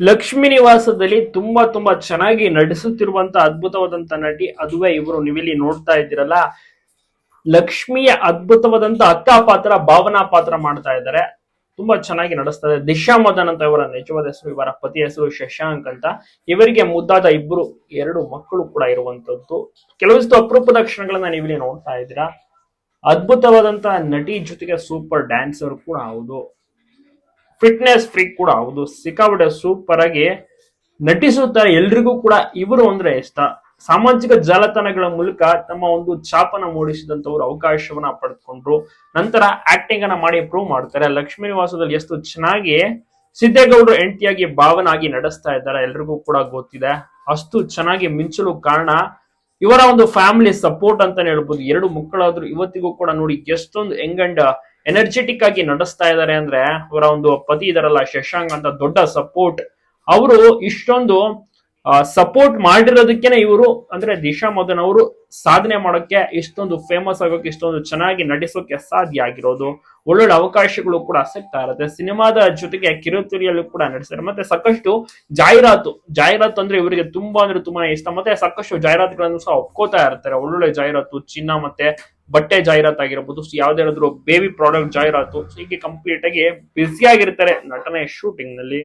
ಲಕ್ಷ್ಮೀ ನಿವಾಸದಲ್ಲಿ ತುಂಬಾ ತುಂಬಾ ಚೆನ್ನಾಗಿ ನಡೆಸುತ್ತಿರುವಂತ ಅದ್ಭುತವಾದಂತ ನಟಿ ಅದುವೇ ಇವರು ನೀವಿಲ್ಲಿ ನೋಡ್ತಾ ಇದ್ದೀರಲ್ಲ. ಲಕ್ಷ್ಮಿಯ ಅದ್ಭುತವಾದಂತ ಅಕ್ಕ ಪಾತ್ರ, ಭಾವನಾ ಪಾತ್ರ ಮಾಡ್ತಾ ಇದ್ದಾರೆ. ತುಂಬಾ ಚೆನ್ನಾಗಿ ನಡೆಸ್ತಾ ಇದೆ. ದಿಶಾ ಮದನ್ ಅಂತ ಇವರ ನಿಜವಾದ ಹೆಸರು, ಇವರ ಪತಿ ಹೆಸರು ಶಶಾಂಕ್ ಅಂತ. ಇವರಿಗೆ ಮುದ್ದಾದ ಇಬ್ರು, ಎರಡು ಮಕ್ಕಳು ಕೂಡ ಇರುವಂತದ್ದು. ಕೆಲವಷ್ಟು ಅಪರೂಪದ ಕ್ಷಣಗಳನ್ನ ನೀವಿಲ್ಲಿ ನೋಡ್ತಾ ಇದ್ದೀರಾ. ಅದ್ಭುತವಾದಂತಹ ನಟಿ ಜೊತೆಗೆ ಸೂಪರ್ ಡ್ಯಾನ್ಸರ್ ಕೂಡ ಹೌದು. ಫಿಟ್ನೆಸ್ ಫ್ರೀಕ್ ಕೂಡ ಹೌದು. ಸಿಕ್ಕಾಬಿಟ್ಟೆ ಸೂಪರ್ ಆಗಿ ನಟಿಸುತ್ತಾರೆ ಎಲ್ರಿಗೂ ಕೂಡ ಇವರು ಅಂದ್ರೆ ಇಷ್ಟ. ಸಾಮಾಜಿಕ ಜಾಲತಾಣಗಳ ಮೂಲಕ ತಮ್ಮ ಒಂದು ಛಾಪನ ಮೂಡಿಸಿದಂತವ್ರು ಅವಕಾಶವನ್ನ ಪಡೆದುಕೊಂಡ್ರು. ನಂತರ ಆಕ್ಟಿಂಗ್ ಅನ್ನ ಮಾಡಿ ಪ್ರೂವ್ ಮಾಡ್ತಾರೆ. ಲಕ್ಷ್ಮೀ ನಿವಾಸದಲ್ಲಿ ಎಷ್ಟು ಚೆನ್ನಾಗಿ ಸಿದ್ದೇಗೌಡರು ಎಂಟಿಯಾಗಿ ಭಾವನಾಗಿ ನಡೆಸ್ತಾ ಇದ್ದಾರೆ. ಎಲ್ರಿಗೂ ಕೂಡ ಗೊತ್ತಿದೆ. ಅಷ್ಟು ಚೆನ್ನಾಗಿ ಮಿಂಚಲು ಕಾರಣ ಇವರ ಒಂದು ಫ್ಯಾಮಿಲಿ ಸಪೋರ್ಟ್ ಅಂತಾನೆ ಹೇಳ್ಬೋದು. ಎರಡು ಮಕ್ಕಳಾದ್ರು ಇವತ್ತಿಗೂ ಕೂಡ ನೋಡಿ ಎಷ್ಟೊಂದು ಯಂಗ್ ಎನರ್ಜೆಟಿಕ್ ಆಗಿ ನಡೆಸ್ತಾ ಇದ್ದಾರೆ ಅಂದ್ರೆ ಅವರ ಒಂದು ಪತಿ ಇದಾರಲ್ಲ, ಶಶಾಂಕ್ ಅಂತ ದೊಡ್ಡ ಸಪೋರ್ಟ್ ಅವರು ಇಷ್ಟೊಂದು ಸಪೋರ್ಟ್ ಮಾಡಿರೋದಕ್ಕೇನೆ ಇವರು ಅಂದ್ರೆ ದಿಶಾ ಮದನ್ ಅವರು ಸಾಧನೆ ಮಾಡೋಕೆ ಇಷ್ಟೊಂದು ಫೇಮಸ್ ಆಗೋಕೆ ಇಷ್ಟೊಂದು ಚೆನ್ನಾಗಿ ನಟಿಸೋಕೆ ಸಾಧ್ಯ ಆಗಿರೋದು. ಒಳ್ಳೊಳ್ಳೆ ಅವಕಾಶಗಳು ಕೂಡ ಸಿಗ್ತಾ ಇರುತ್ತೆ. ಸಿನಿಮಾದ ಜೊತೆಗೆ ಕಿರುತೆರೆಯಲ್ಲೂ ಕೂಡ ನಡೆಸ್ತಾರೆ. ಮತ್ತೆ ಸಾಕಷ್ಟು ಜಾಹೀರಾತು ಜಾಹೀರಾತು ಅಂದ್ರೆ ಇವರಿಗೆ ತುಂಬಾ ಅಂದ್ರೆ ತುಂಬಾನೇ ಇಷ್ಟ. ಮತ್ತೆ ಸಾಕಷ್ಟು ಜಾಹೀರಾತುಗಳನ್ನು ಸಹ ಒಪ್ಕೋತಾ ಇರ್ತಾರೆ. ಒಳ್ಳೊಳ್ಳೆ ಜಾಹೀರಾತು, ಚಿನ್ನ ಮತ್ತೆ ಬಟ್ಟೆ ಜಾಹೀರಾತು ಆಗಿರ್ಬೋದು. ಯಾವ್ದಾದ್ರು ಬೇಬಿ ಪ್ರಾಡಕ್ಟ್ ಜಾಹೀರಾತು, ಹೀಗೆ ಕಂಪ್ಲೀಟ್ ಆಗಿ ಬ್ಯುಸಿ ಆಗಿರ್ತಾರೆ ನಟನೆ ಶೂಟಿಂಗ್ನಲ್ಲಿ.